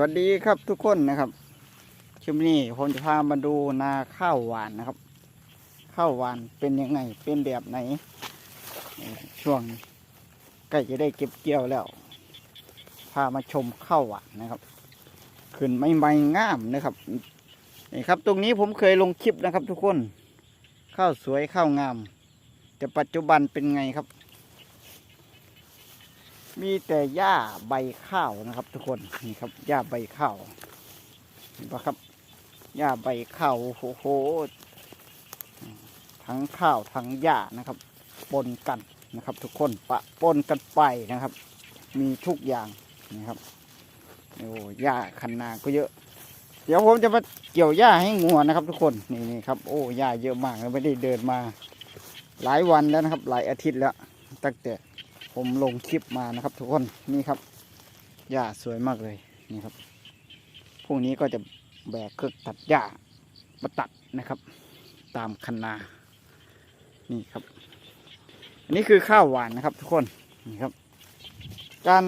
วัสดีครับทุกคนนะครับคลิปนี้ผมจะพามาดูนาข้าวหวานนะครับ ข้าวหวานเป็นยังไงเป็นแบบไหน ช่วงใกล้จะได้เก็บเกี่ยวแล้ว พามาชมข้าวหวานนะครับขึ้นไม่ไม่งามนะครับนี่ครับ ตรงนี้ผมเคยลงคลิปนะครับ ทุกคน ข้าวสวยข้าวงาม แต่ปัจจุบันเป็นไงครับ มีแต่หญ้าใบข้าวนะครับ ทุกคนนี่ครับหญ้าใบข้าวเห็นปะครับหญ้าใบข้าวโอ้โหทั้งข้าวทั้งหญ้านะครับปนกันนะครับ ทุกคนปะปนกันไปนะครับ มีทุกอย่างนะครับโอ้หญ้าคันนาก็เยอะ เดี๋ยวผมจะมาเกี่ยวหญ้าให้งัวนะครับ ทุกคนนี่นี่ครับโอ้หญ้าเยอะมากแล้วไม่ได้เดินมา หลายวันแล้วนะครับ หลายอาทิตย์แล้วตั้งแต่ ผมลงคลิปมานะครับ ทุกคนนี่ครับหญ้าสวยมากเลยนี่ครับพรุ่งนี้ก็จะแบกเครื่องตัดหญ้ามาตัดนะครับ ตามคันนา นี่ครับนนี้คือข้าวหวานนะครับ ทุกคนนี่ครับ การ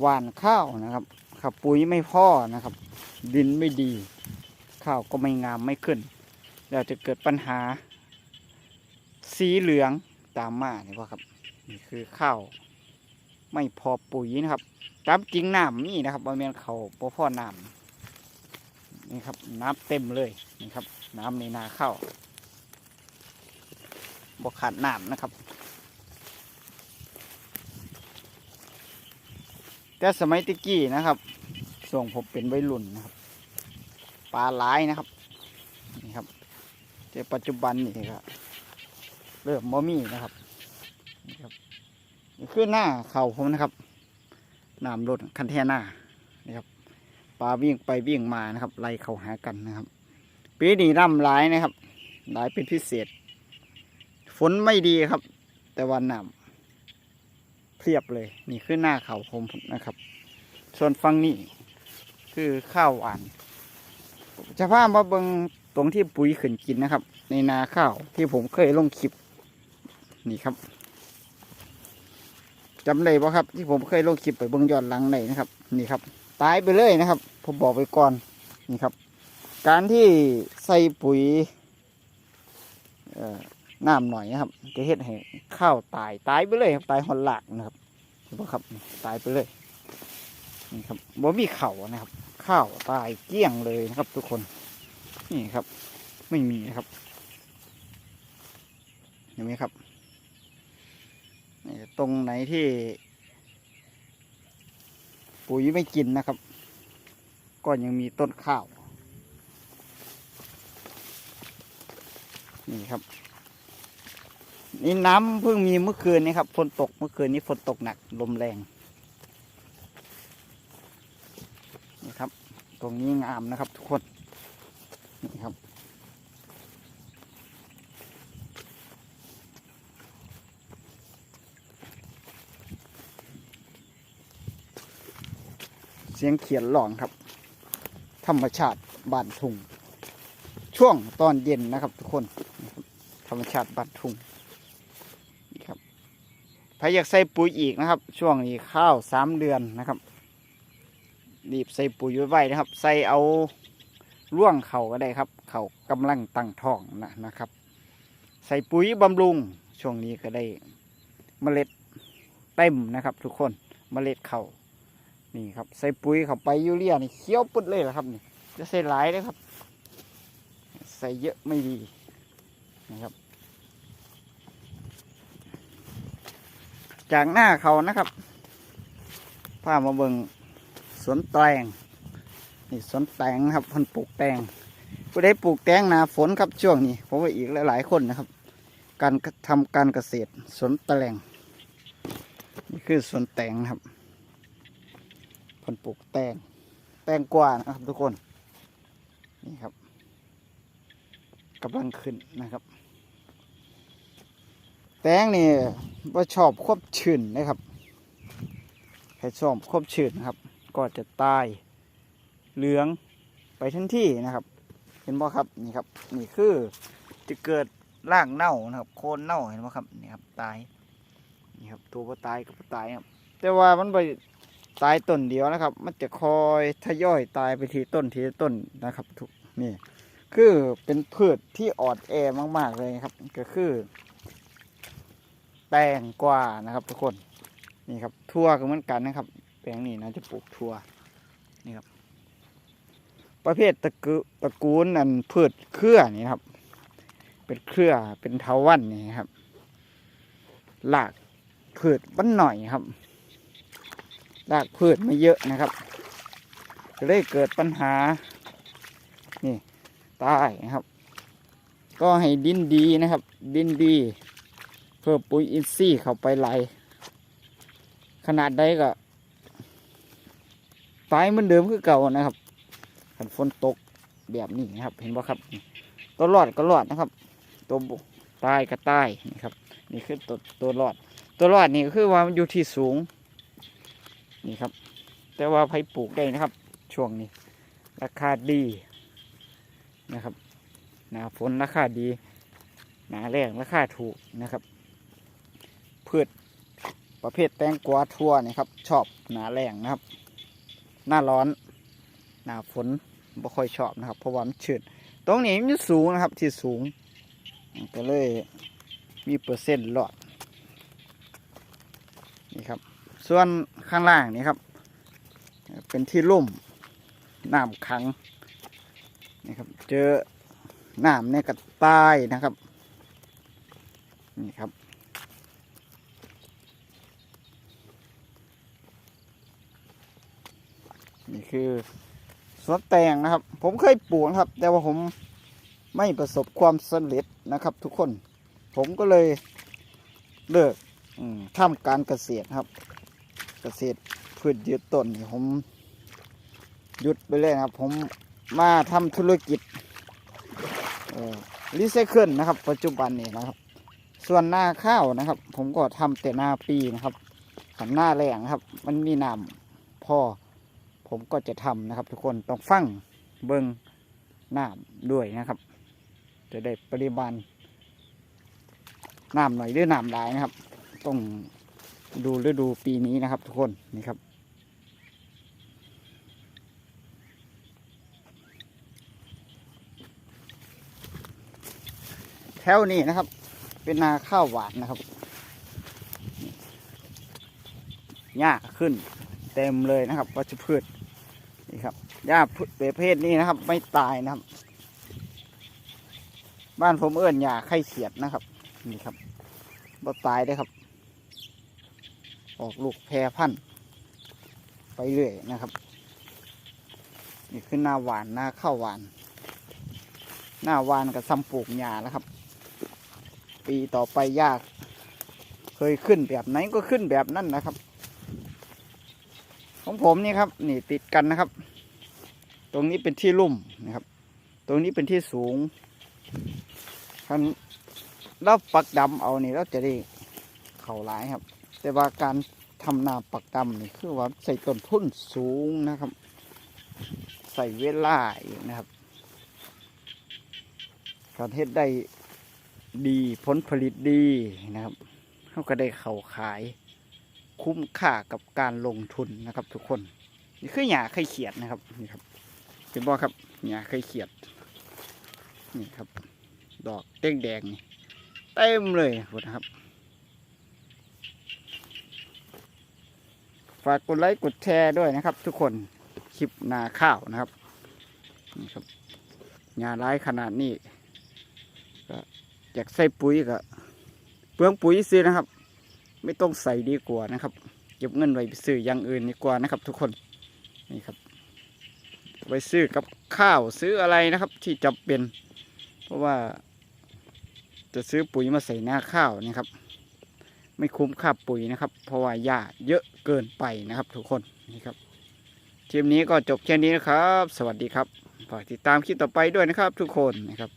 หวานข้าวนะครับขับปุ๋ยไม่พอนะครับ ดินไม่ดี ข้าวก็ไม่งามไม่ขึ้นแล้วจะเกิดปัญหา สีเหลืองตามมาเนี่ยว่าครับ นี่คือข้าวไม่พอปุ๋ยนะครับตามจริงน้ำนี่นะครับบริเวณเขาพอพ่อน้ำนี่ครับน้ำเต็มเลยนี่ครับ น้ำในนาข้าวบกขาดน้ำนะครับ แต่สมัยตะกี้นะครับ ส่งผมเป็นวัยรุ่นนะครับ ปลาหลายนะครับนี่ครับแต่ปัจจุบันนี่ครับเริ่มมอมี่นะครับ ครับนี่คือหน้าเข่าผมนะครับน้ำรถคันแท่หน้านี่ครับปลาวิ่งไปวิ่งมานะครับไล่เข้าหากันนะครับ ปีนี้ร่ำร้ายนะครับร้ายเป็นพิเศษ ฝนไม่ดีครับ แต่วันน้ำเพียบเลย นี่คือหน้าเข่าผมนะครับ ส่วนฝั่งนี้คือข้าวหวานจะพามาเบิงตรงที่ปุ๋ยขึ้นกินนะครับ ในนาข้าวที่ผมเคยลงคลิปนี่ครับ จำได้ปะครับ ที่ผมเคยลงคลิปไปเบิ่งย้อนหลังเลยนะครับ นี่ครับ ตายไปเลยนะครับ ผมบอกไปก่อนนี่ครับ การที่ใส่ปุ๋ยน้ำหน่อยนะครับจะเฮ็ดให้ข้าวตายตายไปเลยครับตายหอนหลากนะครับเห็นปะครับตายไปเลยนี่ครับบ่มีเข่านะครับ ข้าวตายเกลี้ยงเลยนะครับ ทุกคนนี่ครับ ไม่มีนะครับเห็นไหมครับ ตรงไหนที่ ปุ๋ยไม่กินนะครับ ก็ยังมีต้นข้าว นี่ครับ นี่น้ำเพิ่งมีเมื่อคืนนี้ครับฝนตกเมื่อคืนนี้ฝนตกหนักลมแรง นี่ครับ ตรงนี้งามนะครับทุกคนครับ เสียงเขียนหลองครับ ธรรมชาติบ้านทุ่ง ช่วงตอนเย็นนะครับ ทุกคน ธรรมชาติบ้านทุ่งนี่ครับใครอยากใส่ปุ๋ยอีกนะครับ ช่วงนี้ข้าวสามเดือนนะครับรีบใส่ปุ๋ยไว้นะครับ ใส่เอาร่วงเขาก็ได้ครับ เขากำลังตั้งท้องนะนะครับ ใส่ปุ๋ยบำรุงช่วงนี้ก็ได้เมล็ดเต็มนะครับ ทุกคนเมล็ดเข่า นี่ครับ ใส่ปุ๋ยเข้าไปยูเรียนี่เคี้ยวปุดเลยเหรอครับนี่จะใส่หลายเลยครับ ใส่เยอะไม่ดีนะครับ จากหน้าเขานะครับพามาเบิงสวนแตงนี่สวนแตงนะครับคนปลูกแตงผู้ใดปลูกแตงนาฝนครับช่วงนี้ผมว่าอีกหลายๆคนนะครับ การทำการเกษตรสวนแตงนี่คือสวนแตงครับ คนปลูกแตงแตงกวานะครับทุกคนนี่ครับกำลังขึ้นนะครับ แตงนี่ว่าชอบควบชื้นนะครับใครชอบควบชื้นนะครับ ก็จะตายเหลืองไปทันที่นะครับ เห็นบ่ครับนี่ครับนี่คือจะเกิดร่างเน่านะครับ โคนเน่าเห็นบ่ครับนี่ครับตายนี่ครับตัวบ่ตายกับบ่ตายครับ แต่ว่ามันไป ตายต้นเดียวนะครับ มันจะคอยทยอยตายไปทีต้นทีต้นนะครับทุกนี่คือเป็นพืชที่อ่อนแอมาก ๆ เลยครับ ก็คือ แตงกวานะครับทุกคนนี่ครับทั่วก็เหมือนกันนะครับ แปลงนี้นะจะปลูกทั่วนี่ครับ ประเภทตะกูตระกูลอันพืชเครือนี่ครับ เป็นเครือเป็นเทาวันนี่ครับหลากพืชมันหน่อยครับ รากพืชไม่เยอะนะครับก็เลยเกิดปัญหา นี่ตายนะครับ ก็ให้ดินดีนะครับ ดินดี เพิ่มปุ๋ยอินทรีย์เข้าไปไหลยขนาดใดก็ตายเหมือนเดิมคือเก่านะครับขันฝนตกแบบนี้นะครับ เห็นบ่ครับ ตัวรอดก็รอดนะครับ ตัวตายก็ตายนี่ครับ นี่คือตัวตัวรอด ตัวรอดนี่ก็คือว่ามันอยู่ที่สูง นี่ครับ แต่ว่าไผปลูกได้นะครับ ช่วงนี้ ราคาดีนะครับหนาฝนราคาดีหนาแรงราคาถูกนะครับพืชประเภทแตงกวาทั่วนี่ครับ ชอบหนาแรงนะครับ หน้าร้อน หนาฝนไม่ค่อยชอบนะครับ เพราะว่ามันชื้นตรงนี้มันสูงนะครับที่สูงก็เลยมีเปอร์เซ็นต์รอดนี่ครับ ส่วนข้างล่างนี่ครับ เป็นที่ลุ่มน้ำขังนี่ครับ เจอน้ำในกระต่ายนะครับ นี่ครับนี่คือสวนแตงนะครับ ผมเคยปลูกครับ แต่ว่าผมไม่ประสบความสำเร็จนะครับ ทุกคน ผมก็เลยเลิกทำการเกษตรครับ เกษตรพืชยืดต้นผมหยุดไปเลยนะครับ ผมมาทำธุรกิจรีไซเคิลนะครับ ปัจจุบันนี้นะครับ ส่วนหน้าข้าวนะครับ ผมก็ทำแต่หน้าปีนะครับขันหน้าแรงครับ มันมีน้ำพอผมก็จะทำนะครับ ทุกคนต้องฟังเบิงน้ำด้วยนะครับ จะได้ปริมาณน้ำหน่อยหรือน้ำหลายนะครับต้อง ดูฤดูปีนี้นะครับ ทุกคนนี่ครับ แถวนี้นะครับ เป็นนาข้าวหวานนะครับหญ้าขึ้น เต็มเลยนะครับวัชพืชนี่ครับหญ้าประเภทนี้นะครับ ไม่ตายนะครับ บ้านผมเอื้อนหญ้าไข่เขียดนะครับ นี่ครับบ่ตายได้ครับ ออกลูกแพรพันธุ์ไปเรื่อยนะครับ นี่คือหน้าหวานหน้าข้าวหวาน หน้าหวานกับซ้ำปลูกหญ้าแล้วครับ ปีต่อไปยาก เคยขึ้นแบบไหนก็ขึ้นแบบนั้นนะครับ ของผมนี่ครับ นี่ติดกันนะครับ ตรงนี้เป็นที่ลุ่มนะครับ ตรงนี้เป็นที่สูงคันเราปักดำเอานี่เราจะได้เข่าหลายครับ แต่ว่าการทำนาปักดำนี่คือว่าใส่ต้นทุนสูงนะครับ ใส่เวลาอีกนะครับ การเฮ็ดได้ดีผลผลิตดีนะครับเขาก็ได้เขาขายคุ้มค่ากับการลงทุนนะครับทุกคน นี่คือหญ้าไข่เขียดนะครับนี่ครับเห็นบ่ครับหญ้าไข่เขียดนี่ครับ ดอกแดงแดงๆนี่เต็มเลยนะครับ ฝากกดไลค์กดแชร์ด้วยนะครับ ทุกคนคลิปนาข้าวนะครับนี่ครับหญ้าร้ายขนาดนี้ก็อยากใส่ปุ๋ยก็เปลืองปุ๋ยซื้อนะครับ ไม่ต้องใส่ดีกว่านะครับเก็บเงินไว้ไปซื้ออย่างอื่นดีกว่านะครับ ทุกคนนี่ครับไว้ซื้อกับข้าวซื้ออะไรนะครับ ที่จำเป็น เพราะว่าจะซื้อปุ๋ยมาใส่หน้าข้าวนะครับ ไม่คุ้มค่าปุ๋ยนะครับ เพราะว่าหญ้าเยอะ เกินไปนะครับ ทุกคนนี่ครับคลิปนี้ก็จบแค่นี้นะครับ สวัสดีครับฝากติดตามคลิปต่อไปด้วยนะครับ ทุกคนนะครับ